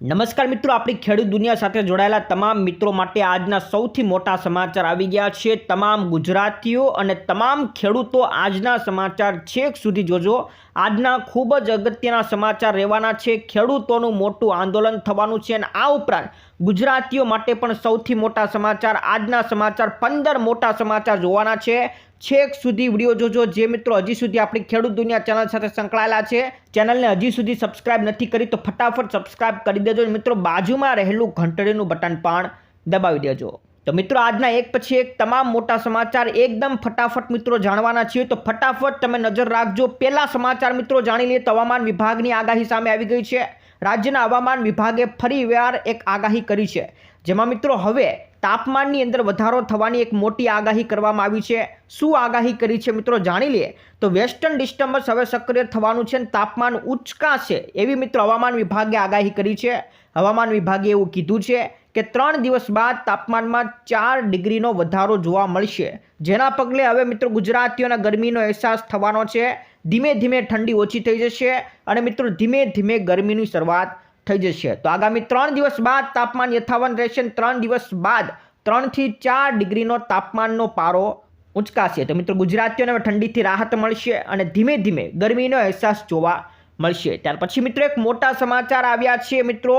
નમસ્કાર મિત્રો, આપણી ખેડૂત દુનિયા સાથે જોડાયેલા તમામ મિત્રો માટે આજના સૌથી મોટા સમાચાર આવી ગયા છે. તમામ ગુજરાતીઓ અને તમામ ખેડૂતો આજના સમાચાર છેક સુધી જોજો. આજના ખૂબ જ અગત્યના સમાચાર રહેવાના છે. ખેડૂતોનું મોટું આંદોલન થવાનું છે અને આ ઉપરાંત ગુજરાતીઓ માટે પણ સૌથી મોટા સમાચાર, આજના સમાચાર, પંદર મોટા સમાચાર જોવાના છે. છેક સુધી વીડિયો જોજો. જે મિત્રો હજી સુધી આપણી ખેડૂત દુનિયા ચેનલ સાથે સંકળાયેલા છે, ચેનલને હજી સુધી સબસ્ક્રાઇબ નથી કરી તો ફટાફટ સબસ્ક્રાઇબ કરી દેજો મિત્રો બાજુમાં રહેલું ઘંટડીનું બટન પણ દબાવી દેજો. તો મિત્રો આજના એક પછી એક તમામ મોટા સમાચાર એકદમ ફટાફટ મિત્રો જાણવાના છીએ. તો ફટાફટ તમે નજર રાખજો. પહેલા સમાચાર મિત્રો જાણી લઈએ તો હવામાન વિભાગની આગાહી સામે આવી ગઈ છે. રાજ્યના હવામાન વિભાગે ફરીવાર એક આગાહી કરી છે. જેમાં મિત્રો હવે તાપમાનની અંદર વધારો થવાની એક મોટી આગાહી કરવામાં આવી છે. શું આગાહી કરી છે મિત્રો જાણી લઈએ. તો વેસ્ટર્ન ડિસ્ટર્બન્સ હવે સક્રિય થવાનું છે અને તાપમાન ઉચકાશે એવી મિત્રો હવામાન વિભાગે આગાહી કરી છે. હવામાન વિભાગે એવું કીધું છે કે ત્રણ દિવસ બાદ તાપમાનમાં ચાર ડિગ્રીનો વધારો જોવા મળશે. જેના પગલે હવે મિત્રો ગુજરાતીઓના ગરમીનો અહેસાસ થવાનો છે. ધીમે ધીમે ઠંડી ઓછી થઈ જશે અને મિત્રો ધીમે ધીમે ગરમીની શરૂઆત થઈ જશે. તો આગામી ત્રણ દિવસ બાદ તાપમાન યથાવન રહેશે ત્રણ દિવસ બાદ ત્રણથી ચાર ડિગ્રીનો તાપમાનનો પારો ઉંચકાશે. તો મિત્રો ગુજરાતીઓને હવે ઠંડીથી રાહત મળશે અને ધીમે ધીમે ગરમીનો અહેસાસ જોવા મળશે. ત્યાર પછી મિત્રો એક મોટા સમાચાર આવ્યા છે. મિત્રો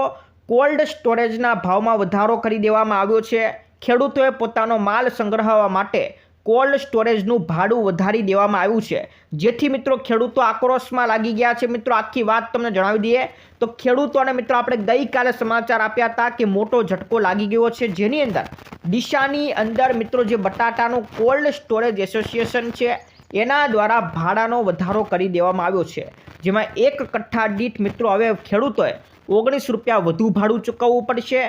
કોલ્ડ સ્ટોરેજના ભાવમાં વધારો કરી દેવામાં આવ્યો છે. ખેડૂતોએ પોતાનો માલ સંગ્રહવા માટે કોલ્ડ સ્ટોરેજનું ભાડું વધારી દેવામાં આવ્યું છે. જેથી મિત્રો ખેડૂતો આક્રોશમાં લાગી ગયા છે. મિત્રો, આખી વાત તમને જણાવી દઈએ. તો ખેડૂતોને મિત્રો, આપણે ગઈકાલે સમાચાર આપ્યા હતા કે મોટો ઝટકો લાગી ગયો છે. જેની અંદર દિશાની અંદર મિત્રો, જે બટાટાનું કોલ્ડ સ્ટોરેજ એસોસિએશન છે, એના દ્વારા ભાડાનો વધારો કરી દેવામાં આવ્યો છે. જેમાં એક કઠ્ઠા દીઠ મિત્રો, હવે ખેડૂતોએ ઓગણીસ રૂપિયા વધુ ભાડું ચૂકવવું પડશે.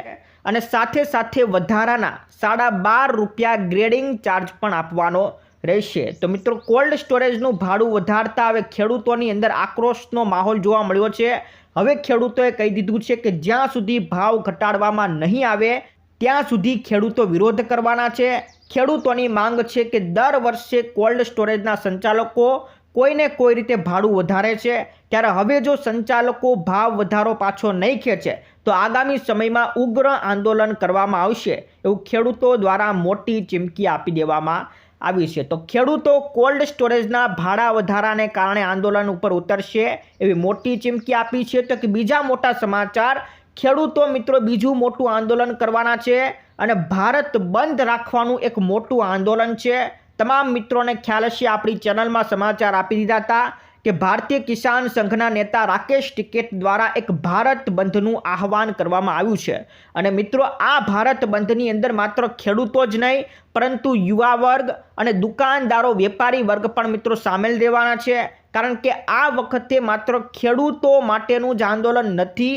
અને સાથે સાથે વધારાના સાડા બાર રૂપિયા ગ્રેડિંગ ચાર્જ પણ આપવાનો રહેશે. તો મિત્રો કોલ્ડ સ્ટોરેજનું ભાડું વધારતા હવે ખેડૂતોની અંદર આક્રોશનો માહોલ જોવા મળ્યો છે. હવે ખેડૂતોએ કહી દીધું છે કે જ્યાં સુધી ભાવ ઘટાડવામાં નહીં આવે, ત્યાં સુધી ખેડૂતો વિરોધ કરવાના છે. ખેડૂતોની માંગ છે કે દર વર્ષે કોલ્ડ સ્ટોરેજના સંચાલકો કોઈને કોઈ રીતે ભાડું વધારે છે. ત્યારે હવે જો સંચાલકો ભાવ વધારો પાછો નહીં ખેંચે, તો આગામી સમયમાં ઉગ્ર આંદોલન કરવામાં આવશે. એવું ખેડૂતો દ્વારા મોટી ચીમકી આપી દેવામાં આવી છે. તો ખેડૂતો કોલ્ડ સ્ટોરેજના ભાડા વધારાને કારણે આંદોલન ઉપર ઉતરશે એવી મોટી ચીમકી આપી છે. તો કે બીજા મોટા સમાચાર, ખેડૂતો મિત્રો બીજું મોટું આંદોલન કરવાના છે અને ભારત બંધ રાખવાનું એક મોટું આંદોલન છે. તમામ મિત્રોને ખ્યાલ હશે, આપણી ચેનલમાં સમાચાર આપી દીધા હતા. કે ભારતીય કિસાન સંઘના નેતા રાકેશ ટિકેટ દ્વારા એક ભારત બંધનું આહવાન કરવામાં આવ્યું છે. અને મિત્રો, આ ભારત બંધની અંદર માત્ર ખેડૂતો જ નહીં, પરંતુ યુવા વર્ગ અને દુકાનદારો, વેપારી વર્ગ પણ મિત્રો સામેલ રહેવાના છે. કારણ કે આ વખતે માત્ર ખેડૂતો માટેનું જ આંદોલન નથી,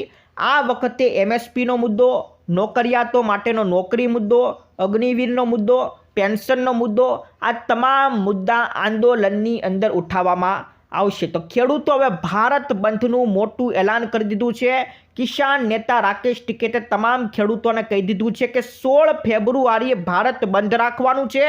આ વખતે એમએસપીનો મુદ્દો, નોકરિયાતો માટેનો નોકરી મુદ્દો, અગ્નિવીરનો મુદ્દો, પેન્શનનો મુદ્દો, આ તમામ મુદ્દા આંદોલનની અંદર ઉઠાવવામાં આવશે. તો ખેડૂતો હવે ભારત બંધનું મોટું એલાન કરી દીધું છે. કિસાન નેતા રાકેશ ટિકેટે તમામ ખેડૂતોને કહી દીધું છે કે સોળ ફેબ્રુઆરીએ ભારત બંધ રાખવાનું છે.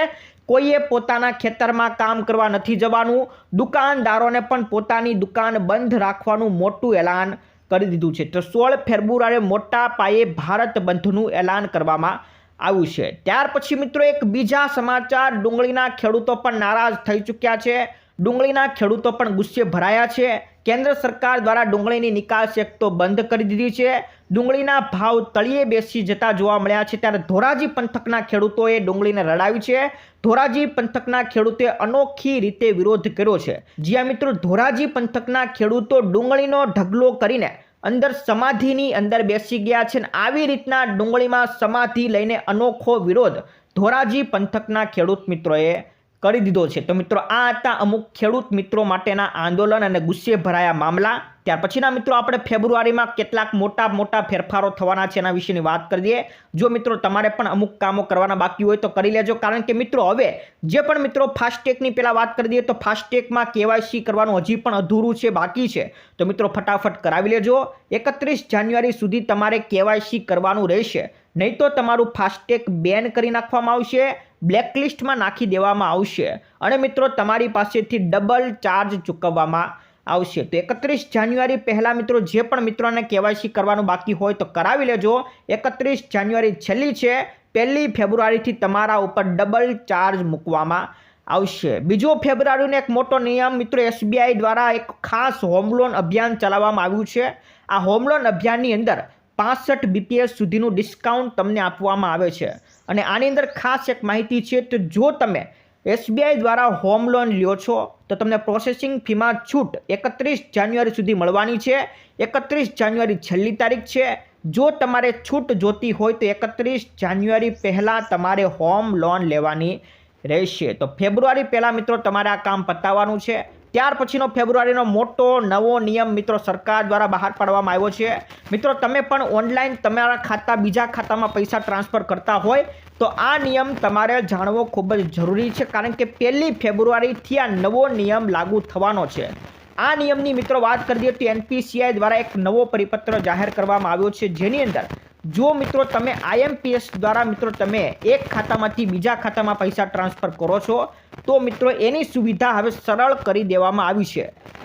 કોઈએ પોતાના ખેતરમાં કામ કરવા નથી જવાનું. દુકાનદારોને પણ પોતાની દુકાન બંધ રાખવાનું મોટું એલાન કરી દીધું છે. તો સોળ ફેબ્રુઆરીએ મોટા પાયે ભારત બંધનું એલાન કરવામાં આવ્યું છે. ત્યાર પછી મિત્રો એક બીજા સમાચાર, ડુંગળીના ખેડૂતો પણ નારાજ થઈ ચૂક્યા છે. ડુંગળીના ખેડૂતો પણ ગુસ્સે ભરાયા છે. કેન્દ્ર સરકાર દ્વારા ડુંગળીની નિકાસ એક તો બંધ કરી દીધી છે. ડુંગળીના ભાવ તળિયે બેસી જતા જોવા મળ્યા છે ત્યારે ધોરાજી પંથકના ખેડૂતોએ ડુંગળીને રડાવી છે. ધોરાજી પંથકના ખેડૂતે અનોખી રીતે વિરોધ કર્યો છે. જ્યાં મિત્રો, ધોરાજી પંથકના ખેડૂતો ડુંગળીનો ઢગલો કરીને અંદર સમાધિની અંદર બેસી ગયા છે અને આવી રીતના ડુંગળીમાં સમાધિ લઈને અનોખો વિરોધ ધોરાજી પંથકના ખેડૂત મિત્રોએ કરી દીધો છે. તો મિત્રો, આ હતા અમુક ખેડૂત મિત્રો માટેના આંદોલન અને ગુસ્સે ભરાયા મામલા. ત્યાર પછીના મિત્રો, આપણે ફેબ્રુઆરીમાં કેટલાક મોટા મોટા ફેરફારો થવાના છે એના વિશેની વાત કરી દઈએ. જો મિત્રો, તમારે પણ અમુક કામો કરવાના બાકી હોય તો કરી લેજો. કારણ કે મિત્રો, હવે જે પણ મિત્રો ફાસ્ટેગની પહેલાં વાત કરી દઈએ તો ફાસ્ટેગમાં કેવાયસી કરવાનું હજી પણ અધૂરું છે, બાકી છે. તો મિત્રો, ફટાફટ કરાવી લેજો. એકત્રીસ જાન્યુઆરી સુધી તમારે કેવાયસી કરવાનું રહેશે. નહીં તો તમારું ફાસ્ટેગ બેન કરી નાખવામાં આવશે. બ્લેકલિસ્ટમાં નાખી દેવામાં આવશે. અને મિત્રો, તમારી પાસેથી ડબલ ચાર્જ ચૂકવવામાં આવશે. તો એકત્રીસ જાન્યુઆરી પહેલાં મિત્રો, જે પણ મિત્રોને કેવાયસી કરવાનું બાકી હોય તો કરાવી લેજો. એકત્રીસ જાન્યુઆરી છેલ્લી છે. પહેલી ફેબ્રુઆરીથી તમારા ઉપર ડબલ ચાર્જ મૂકવામાં આવશે. બીજો ફેબ્રુઆરીનો એક મોટો નિયમ, મિત્રો, એસબીઆઈ દ્વારા એક ખાસ હોમ લોન અભિયાન ચલાવવામાં આવ્યું છે. આ હોમ લોન અભિયાનની અંદર પાસઠ બીપીએસ સુધીનું ડિસ્કાઉન્ટ તમને આપવામાં આવે છે. અને આની અંદર ખાસ એક માહિતી છે તો જો તમે એસબીઆઈ દ્વારા હોમ લોન લ્યો છો, તો તમને પ્રોસેસિંગ ફીમાં છૂટ એકત્રીસ જાન્યુઆરી સુધી મળવાની છે. એકત્રીસ જાન્યુઆરી છેલ્લી તારીખ છે. જો તમારે છૂટ જોતી હોય તો એકત્રીસ જાન્યુઆરી પહેલાં તમારે હોમ લોન લેવાની રહેશે. તો ફેબ્રુઆરી પહેલાં મિત્રો તમારે આ કામ પતાવવાનું છે. ત્યાર પછીનો ફેબ્રુઆરીનો મોટો નવો નિયમ મિત્રો સરકાર દ્વારા બહાર પાડવામાં આવ્યો છે. મિત્રો, તમે પણ ઓનલાઈન તમારા ખાતા બીજા ખાતામાં પૈસા ટ્રાન્સફર કરતા હોય તો આ નિયમ તમારે જાણવો ખૂબ જ જરૂરી છે કારણ કે પહેલી ફેબ્રુઆરીથી આ નવો નિયમ લાગુ થવાનો છે. આ નિયમની મિત્રો વાત કરી દઈએ તો એનપીસીઆઈ દ્વારા એક નવો પરિપત્ર જાહેર કરવામાં આવ્યો છે જેની અંદર જો મિત્રો તમે આઈએમપીએસ દ્વારા મિત્રો તમે એક ખાતામાંથી બીજા ખાતામાં પૈસા ટ્રાન્સફર કરો છો, તો મિત્રો એની સુવિધા હવે સરળ કરી દેવામાં આવી છે.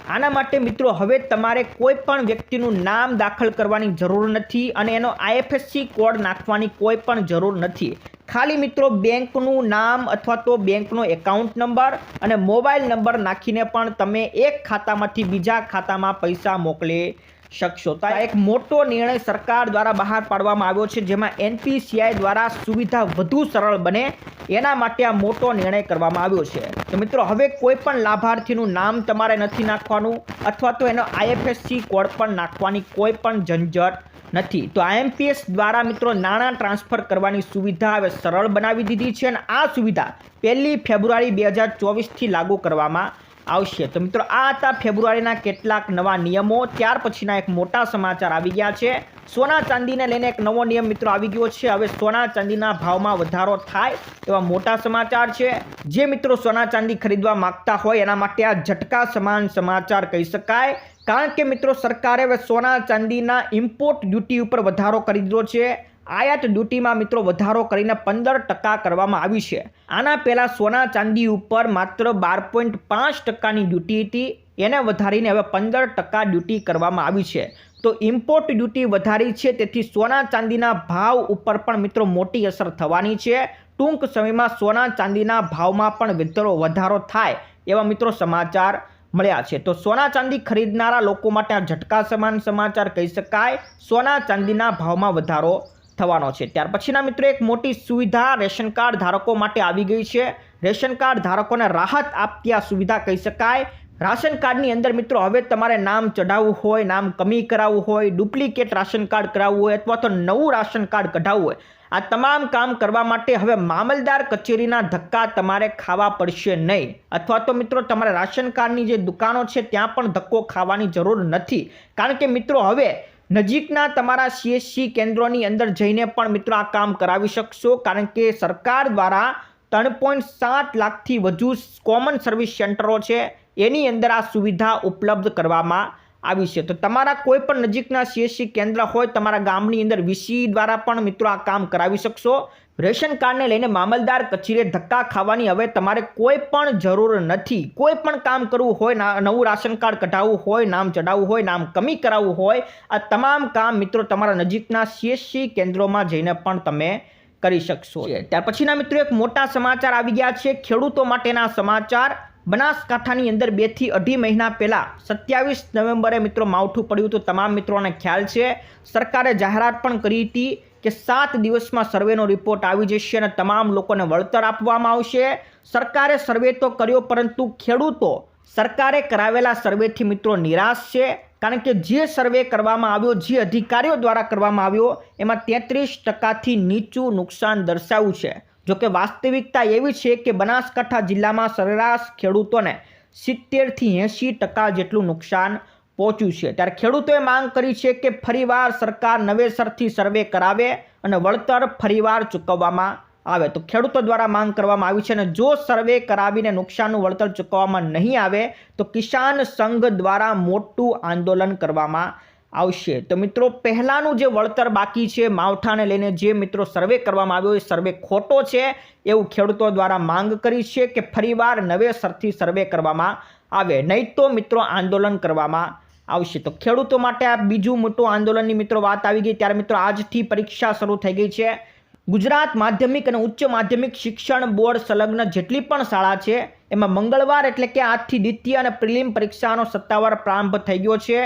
આના માટે મિત્રો હવે તમારે કોઈ પણ વ્યક્તિનું નામ દાખલ કરવાની જરૂર નથી અને એનો આઈએફએસસી કોડ નાખવાની કોઈ પણ જરૂર નથી. ખાલી મિત્રો બેંકનું નામ અથવા તો બેંકનો એકાઉન્ટ નંબર અને મોબાઈલ નંબર નાખીને પણ તમે એક ખાતામાંથી બીજા ખાતામાં પૈસા મોકલી શકશો તો આ એક મોટો નિર્ણય સરકાર દ્વારા બહાર પાડવામાં આવ્યો છે, જેમાં એનપીસીઆઈ દ્વારા સુવિધા વધુ સરળ બને એના માટે આ મોટો નિર્ણય કરવામાં આવ્યો છે. તો મિત્રો, હવે કોઈ પણ લાભાર્થીનું નામ તમારે નથી નાખવાનું, અથવા તો એનો આઈએફએસસી કોડ પણ નાખવાની કોઈ પણ ઝંઝટ નથી. તો આઈએમપીએસ દ્વારા મિત્રો, નાણાં ટ્રાન્સફર કરવાની સુવિધા હવે સરળ બનાવી દીધી છે અને આ સુવિધા પહેલી ફેબ્રુઆરી બે હજાર ચોવીસથી લાગુ કરવામાં આવશે. તો મિત્રો, આ હતા ફેબ્રુઆરીના કેટલાક નવા નિયમો. ત્યાર પછીના એક મોટા સમાચાર આવી ગયા છે. સોના ચાંદીને લઈને એક નવો નિયમ મિત્રો આવી ગયો છે. હવે સોના ચાંદીના ભાવમાં વધારો થાય એવા મોટા સમાચાર છે. જે મિત્રો સોના ચાંદી ખરીદવા માગતા હોય એના માટે આ ઝટકા સમાન સમાચાર કહી શકાય. કારણ કે મિત્રો સરકારે હવે સોના ચાંદીના ઇમ્પોર્ટ ડ્યુટી ઉપર વધારો કરી દીધો છે. આયાત ડ્યુટીમાં મિત્રો વધારો કરીને પંદર ટકા કરવામાં આવી છે. આના પહેલાં સોના ચાંદી ઉપર માત્ર બાર પોઈન્ટ પાંચ ટકાની ડ્યુટી હતી. એને વધારીને હવે પંદર ટકા ડ્યુટી કરવામાં આવી છે. તો ઇમ્પોર્ટ ડ્યુટી વધારી છે, તેથી સોના ચાંદીના ભાવ ઉપર પણ મિત્રો મોટી અસર થવાની છે. ટૂંક સમયમાં સોના ચાંદીના ભાવમાં પણ વધારો વધારો થાય એવા મિત્રો સમાચાર મળ્યા છે. તો સોના ચાંદી ખરીદનારા લોકો માટે આ ઝટકા સમાન સમાચાર કહી શકાય. સોના ચાંદીના ભાવમાં વધારો થવાનો છે. ત્યાર પછીના મિત્રો, એક મોટી સુવિધા રેશન કાર્ડ ધારકો માટે આવી ગઈ છે. રેશન કાર્ડ ધારકોને રાહત આપતી આ સુવિધા કહી શકાય. રાશન કાર્ડની અંદર મિત્રો, હવે તમારે નામ ચઢાવવું હોય, નામ કમી કરાવવું હોય, ડુપ્લિકેટ રાશન કાર્ડ કરાવવું હોય અથવા તો નવું રાશન કાર્ડ કઢાવવું હોય, આ તમામ કામ કરવા માટે હવે મામલદાર કચેરીના ધક્કા તમારે ખાવા પડશે નહીં. અથવા તો મિત્રો, તમારે રાશન કાર્ડની જે દુકાનો છે, ત્યાં પણ ધક્કો ખાવાની જરૂર નથી. કારણ કે મિત્રો, હવે નજીકના તમારા સીએસસી કેન્દ્રોની અંદર જઈને પણ મિત્રો આ કામ કરાવી શકશો, કારણ કે સરકાર દ્વારા ત્રણ પોઈન્ટ સાત લાખથી વધુ કોમન સર્વિસ સેન્ટરો છે, એની અંદર આ સુવિધા ઉપલબ્ધ કરવામાં આવી છે. તો તમારા કોઈ પણ નજીકના સીએસસી કેન્દ્ર હોય, તમારા ગામની અંદર વીસી દ્વારા પણ મિત્રો આ કામ કરાવી શકશો. રેશન કાર્ડને લઈને મામલદાર કચેરીએ ધક્કા ખાવાની હવે તમારે કોઈ પણ જરૂર નથી. કોઈ પણ કામ કરવું હોય નવું રાશન કાર્ડ કઢાવવું હોય નામ ચડાવવું હોય નામ કમી કરાવવું હોય આ તમામ કામ મિત્રો તમારા નજીકના સીએસસી કેન્દ્રોમાં જઈને પણ તમે કરી શકશો. ત્યાર પછીના મિત્રો એક મોટા સમાચાર આવી ગયા છે. ખેડૂતો માટેના સમાચાર. બનાસકાંઠાની અંદર બેથી અઢી મહિના પહેલાં સત્યાવીસ નવેમ્બરે મિત્રો માવઠું પડ્યું તો તમામ મિત્રોને ખ્યાલ છે. સરકારે જાહેરાત પણ કરી હતી. કે સાત દિવસમાં સર્વેનો રિપોર્ટ આવી જશે અને તમામ લોકોને વળતર આપવામાં આવશે. સરકારે સર્વે તો કર્યો, પરંતુ ખેડૂતો સરકારે કરાવેલા સર્વેથી મિત્રો નિરાશ છે. કારણ કે જે સર્વે કરવામાં આવ્યો, જે અધિકારીઓ દ્વારા કરવામાં આવ્યો, એમાં તેત્રીસ ટકાથી નીચું નુકસાન દર્શાવ્યું છે. જોકે વાસ્તવિકતા એવી છે કે બનાસકાંઠા જિલ્લામાં સરેરાશ ખેડૂતોને સિત્તેરથી એંશી ટકા જેટલું નુકસાન પહોંચ્યું છે. ત્યારે ખેડૂતોએ માંગ કરી છે કે ફરીવાર સરકાર નવેસરથી સર્વે કરાવે અને વળતર ફરીવાર ચૂકવવામાં આવે. તો ખેડૂતો દ્વારા માંગ કરવામાં આવી છે અને જો સર્વે કરાવીને નુકસાનનું વળતર ચૂકવવામાં નહીં આવે, તો કિસાન સંઘ દ્વારા મોટું આંદોલન કરવામાં આવશે. તો મિત્રો, પહેલાંનું જે વળતર બાકી છે, માવઠાને લઈને જે મિત્રો સર્વે કરવામાં આવ્યો એ સર્વે ખોટો છે એવું ખેડૂતો દ્વારા માંગ કરી છે કે ફરીવાર નવેસરથી સર્વે કરવામાં આવે. નહીં તો મિત્રો, આંદોલન કરવામાં આવશે. તો ખેડૂતો માટે આ બીજું મોટું આંદોલનની મિત્રો વાત આવી ગઈ. ત્યારે મિત્રો આજથી પરીક્ષા શરૂ થઈ ગઈ છે. ગુજરાત માધ્યમિક અને ઉચ્ચ માધ્યમિક શિક્ષણ બોર્ડ સંલગ્ન જેટલી પણ શાળા છે, એમાં મંગળવાર એટલે કે આજથી દ્વિતીય અને પ્રિલિમ પરીક્ષાનો સત્તાવાર પ્રારંભ થઈ ગયો છે.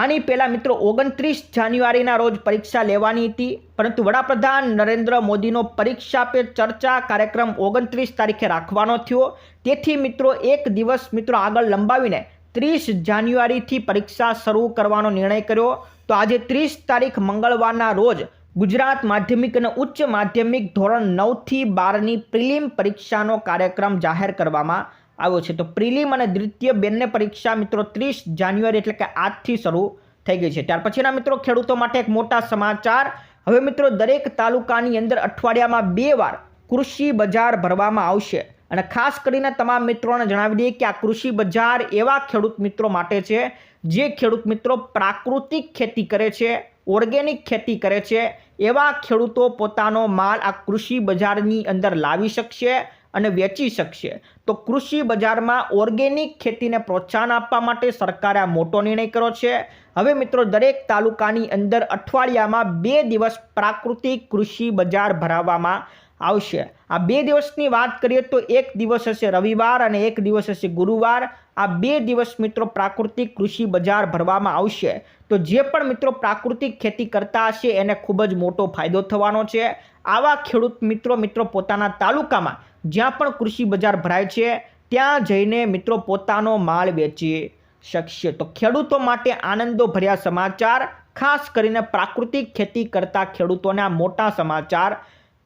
આની પહેલાં મિત્રો ઓગણત્રીસ જાન્યુઆરીના રોજ પરીક્ષા લેવાની હતી. પરંતુ વડાપ્રધાન નરેન્દ્ર મોદીનો પરીક્ષા પે ચર્ચા કાર્યક્રમ ઓગણત્રીસ તારીખે રાખવાનો થયો. તેથી મિત્રો એક દિવસ મિત્રો આગળ લંબાવીને ત્રીસ જાન્યુઆરીથી પરીક્ષા શરૂ કરવાનો નિર્ણય કર્યો. તો આજે ત્રીસ તારીખ મંગળવારના રોજ ગુજરાત માધ્યમિક અને ઉચ્ચ માધ્યમિક ધોરણ નવથી બારની પ્રિલિમ પરીક્ષાનો કાર્યક્રમ જાહેર કરવામાં આવ્યો છે. તો પ્રિલિમ અને દ્વિતીય બંને પરીક્ષા મિત્રો ત્રીસ જાન્યુઆરી એટલે કે આજથી શરૂ થઈ ગઈ છે. ત્યાર પછીના મિત્રો ખેડૂતો માટે એક મોટા સમાચાર. હવે મિત્રો દરેક તાલુકાની અંદર અઠવાડિયામાં બે વાર કૃષિ બજાર ભરવામાં આવશે. અને ખાસ કરીને તમામ મિત્રોને જણાવી દઈએ કે આ કૃષિ બજાર એવા ખેડૂત મિત્રો માટે છે, જે ખેડૂત મિત્રો પ્રાકૃતિક ખેતી કરે છે, ઓર્ગેનિક ખેતી કરે છે, એવા ખેડૂતો પોતાનો માલ આ કૃષિ બજારની અંદર લાવી શકશે અને વેચી શકશે. તો કૃષિ બજારમાં ઓર્ગેનિક ખેતીને પ્રોત્સાહન આપવા માટે સરકારે આ મોટો નિર્ણય કર્યો છે. હવે મિત્રો, દરેક તાલુકાની અંદર અઠવાડિયામાં બે દિવસ પ્રાકૃતિક કૃષિ બજાર ભરાવવામાં આવશે. આ બે દિવસની વાત કરીએ તો એક દિવસ હશે રવિવાર અને એક દિવસ હશે ગુરુવાર. આ બે દિવસ મિત્રો પ્રાકૃતિક કૃષિ બજાર ભરવામાં આવશે. તો જે પણ મિત્રો પ્રાકૃતિક ખેતી કરતા હશે એને ખૂબ જ મોટો ફાયદો થવાનો છે. આવા ખેડૂત મિત્રો મિત્રો પોતાના તાલુકામાં જ્યાં પણ કૃષિ બજાર ભરાય છે, ત્યાં જઈને મિત્રો પોતાનો માલ વેચી શકશે. તો ખેડૂતો માટે આનંદો ભર્યા સમાચાર, ખાસ કરીને પ્રાકૃતિક ખેતી કરતા ખેડૂતોને મોટા સમાચાર.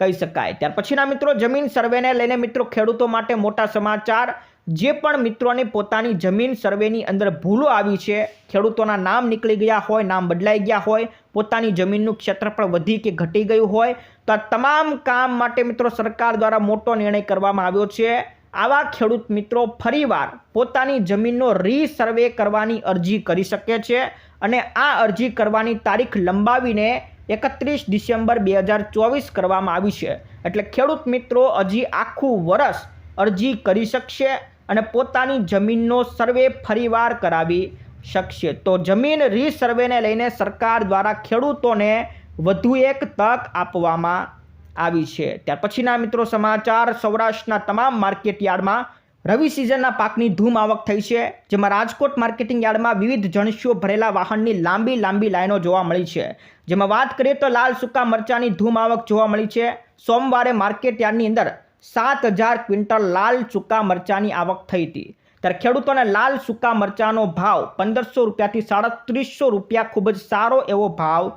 કહી શકાય. ત્યાર પછીના મિત્રો, જમીન સર્વેને લઈને મિત્રો, ખેડૂતો માટે મોટા સમાચાર. જે પણ મિત્રોને પોતાની જમીન સર્વેની અંદર ભૂલો આવી છે, ખેડૂતોના નામ નીકળી ગયા હોય, નામ બદલાઈ ગયા હોય, પોતાની જમીનનું ક્ષેત્રફળ વધી કે ઘટી ગયું હોય, તો આ તમામ કામ માટે મિત્રો, સરકાર દ્વારા મોટો નિર્ણય કરવામાં આવ્યો છે. આવા ખેડૂત મિત્રો ફરીવાર પોતાની જમીનનો રીસર્વે કરવાની અરજી કરી શકે છે અને આ અરજી કરવાની તારીખ લંબાવીને એકત્રીસ ડિસેમ્બર બે હજાર ચોવીસ કરવામાં આવી છે. એટલે ખેડૂત મિત્રો, હજી આખું વરસ અરજી કરી શકશે અને પોતાની જમીનનો સર્વે ફરીવાર કરાવી શકશે. તો જમીન રીસર્વેને લઈને સરકાર દ્વારા ખેડૂતોને વધુ એક તક આપવામાં આવી છે. ત્યાર પછીના મિત્રો સમાચાર, સૌરાષ્ટ્રના તમામ માર્કેટ યાર્ડમાં રવિ સિઝનના પાકની ધૂમ આવક થઈ છે, જેમાં રાજકોટ માર્કેટિંગ યાર્ડમાં વિવિધ જણસીઓ ભરેલા વાહનની લાંબી લાંબી લાઈનો જોવા મળી છે. જેમાં વાત કરીએ તો લાલ સૂકા મરચાની ધૂમ આવક જોવા મળી છે. સોમવારે માર્કેટ યાર્ડની અંદર સાત હજાર ક્વિન્ટલ લાલ સૂકા મરચાની આવક થઈ હતી. ત્યારે ખેડૂતોને લાલ સૂકા મરચાનો ભાવ પંદરસો રૂપિયાથી સાડત્રીસો રૂપિયા ખૂબ જ સારો એવો ભાવ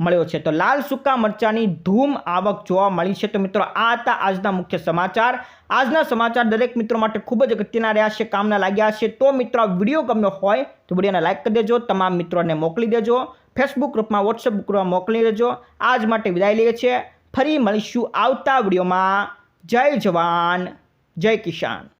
મળ્યો છે. તો લાલ સૂકા મરચાની ધૂમ આવક જોવા મળી છે. તો મિત્રો, આ હતા આજના મુખ્ય સમાચાર. આજના સમાચાર દરેક મિત્રો માટે ખૂબ જ અગત્યના રહ્યા છે, કામના લાગ્યા છે. તો મિત્રો વીડિયો ગમ્યો હોય તો વિડીયોને લાઇક કરી દેજો, તમામ મિત્રોને મોકલી દેજો, ફેસબુક ગ્રુપમાં, વોટ્સએપ ગ્રુપમાં મોકલી દેજો. આજ માટે વિદાય લઈએ છીએ. ફરી મળીશું આવતા વિડીયોમાં. જય જવાન, જય કિસાન.